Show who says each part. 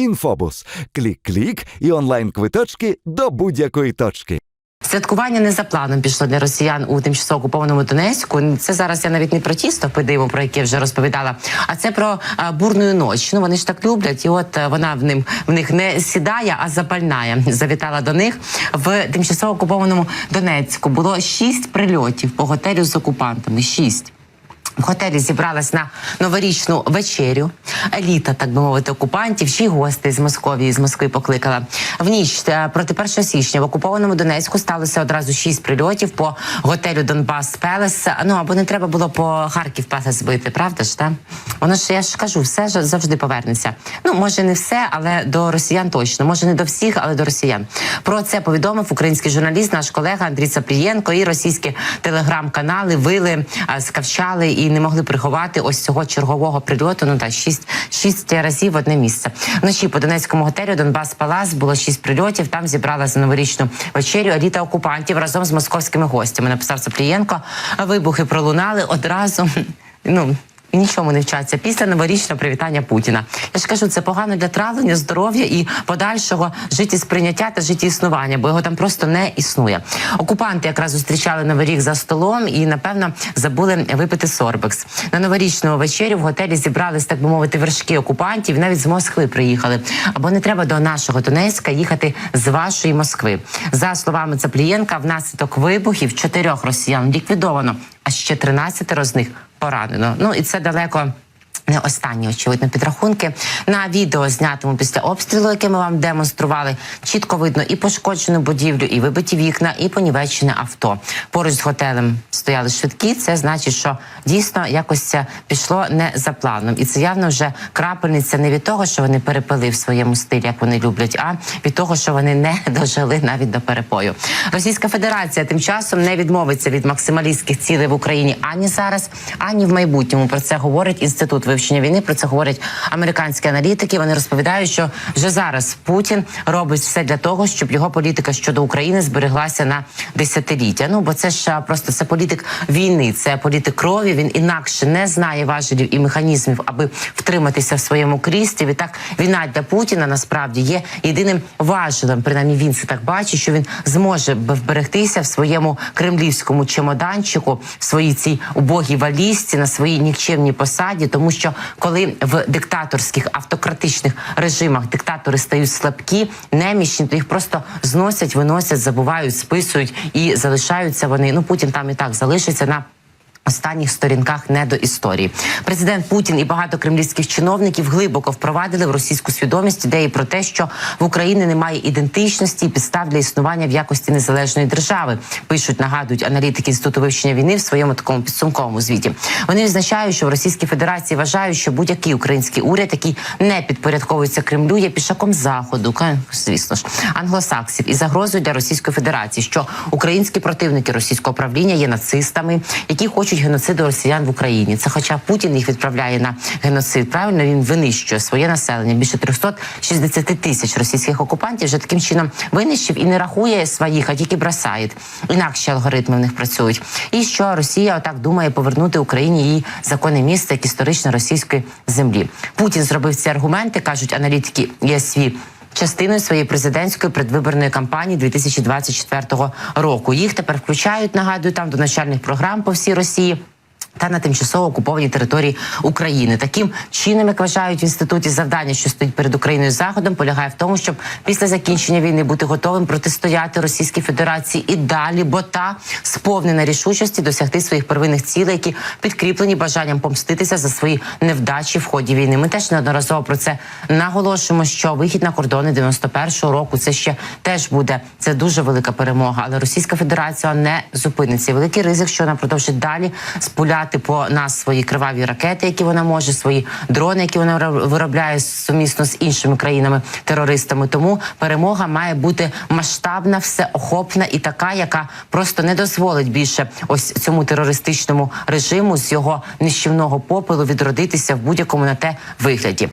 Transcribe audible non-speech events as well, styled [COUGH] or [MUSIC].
Speaker 1: Інфобус. Клік-клік і онлайн-квиточки до будь-якої точки.
Speaker 2: Святкування не за планом пішло для росіян у тимчасово окупованому Донецьку. Це зараз я навіть не про ті стопи про які вже розповідала, а це про бурну ніч. Ну вони ж так люблять, і от е, вона в ним в них не сідає, а запальнає. Завітала до них в тимчасово окупованому Донецьку. Було шість прильотів по готелю з окупантами. Шість. Готелі зібралась на новорічну вечерю. Еліта, так би мовити, окупантів, й гостей з Московії з Москви покликала. В ніч е, проти 1 січня в окупованому Донецьку сталося одразу шість прильотів по готелю Донбас Пелес. Ну або не треба було по Харків Пелес збити, правда ж та? Воно ж я ж кажу, все ж завжди повернеться. Ну може не все, але до росіян точно. Може не до всіх, але до росіян. Про це повідомив український журналіст, наш колега Андрій Цаплієнко. І російські телеграм-канали вили, скавчали і не могли приховати ось цього чергового прильоту. Ну так, шість шість разів в одне місце. Вночі по Донецькому готелю Донбас Палас було шість прильотів. Там зібралася новорічну вечерю еліта окупантів разом з московськими гостями. Написав Цаплієнко. Вибухи пролунали одразу. [LAUGHS] Ну і нічому не вчаться після новорічного привітання Путіна. Я ж кажу, це погано для травлення, здоров'я і подальшого життєсприйняття та життєіснування, бо його там просто не існує. Окупанти якраз зустрічали новий рік за столом і напевно забули випити сорбекс. На новорічну вечерю в готелі зібрались, так би мовити, вершки окупантів. Навіть з Москви приїхали. Або не треба до нашого Донецька їхати з вашої Москви. За словами Цаплієнка, внаслідок вибухів чотирьох росіян ліквідовано, а ще 13 з них поранено. Ну і це далеко. Не останні очевидно підрахунки на відео, знятому після обстрілу, яке ми вам демонстрували. Чітко видно і пошкоджену будівлю, і вибиті вікна, і понівечене авто. Поруч з готелем стояли швидкі. Це значить, що дійсно якось це пішло не за планом, і це явно вже крапельниця не від того, що вони перепили в своєму стилі, як вони люблять, а від того, що вони не [LAUGHS] дожили навіть до перепою. Російська Федерація тим часом не відмовиться від максималістських цілей в Україні ані зараз, ані в майбутньому. Про це говорить інститут вивчення війни. Про це говорять американські аналітики. Вони розповідають, що вже зараз Путін робить все для того, щоб його політика щодо України збереглася на десятиліття. Ну бо це ж просто це політик війни, це політик крові. Він інакше не знає важелів і механізмів, аби втриматися в своєму крісті. Відтак війна для Путіна насправді є єдиним важелем. Принаймні він це так бачить, що він зможе вберегтися в своєму кремлівському чемоданчику, в своїй цій убогій валізці, на своїй нікчемній посаді, тому що коли в диктаторських автократичних режимах диктатори стають слабкі, немічні, то їх просто зносять, виносять, забувають, списують і залишаються вони. Ну Путін там і так залишиться на. Останніх сторінках не до історії президент Путін і багато кремлівських чиновників глибоко впровадили в російську свідомість ідеї про те, що в Україні немає ідентичності і підстав для існування в якості незалежної держави. Пишуть, нагадують аналітики інституту вивчення війни в своєму такому підсумковому звіті. Вони відзначають, що в Російській Федерації вважають, що будь-який український уряд, який не підпорядковується Кремлю, є пішаком заходу, звісно ж, англосаксів і загрозою для Російської Федерації, що українські противники російського правління є нацистами, які хочуть геноциду росіян в Україні. Це, хоча Путін їх відправляє на геноцид, правильно він винищує своє населення. Більше 360 тисяч російських окупантів вже таким чином винищив і не рахує своїх, а тільки бросає. Інакші алгоритми в них працюють. І що Росія отак думає повернути Україні її законне місце як історично російської землі. Путін зробив ці аргументи, кажуть аналітики ЄСВ, частиною своєї президентської предвиборної кампанії 2024 року. Їх тепер включають, нагадую, там до начальних програм по всій Росії. Та на тимчасово окупованій території України таким чином, як вважають в інституті, завдання, що стоїть перед Україною заходом, полягає в тому, щоб після закінчення війни бути готовим протистояти Російській Федерації і далі, бо та сповнена рішучості досягти своїх первинних цілей, які підкріплені бажанням помститися за свої невдачі в ході війни. Ми теж неодноразово про це наголошуємо. Що вихід на кордони 91-го року це ще теж буде це дуже велика перемога. Але Російська Федерація не зупиниться. Великий ризик, що вона продовжить далі спуляти по нас свої криваві ракети, які вона може, свої дрони, які вона виро- виробляє сумісно з іншими країнами терористами. Тому перемога має бути масштабна, всеохопна і така, яка просто не дозволить більше ось цьому терористичному режиму з його нищівного попелу відродитися в будь-якому на те вигляді.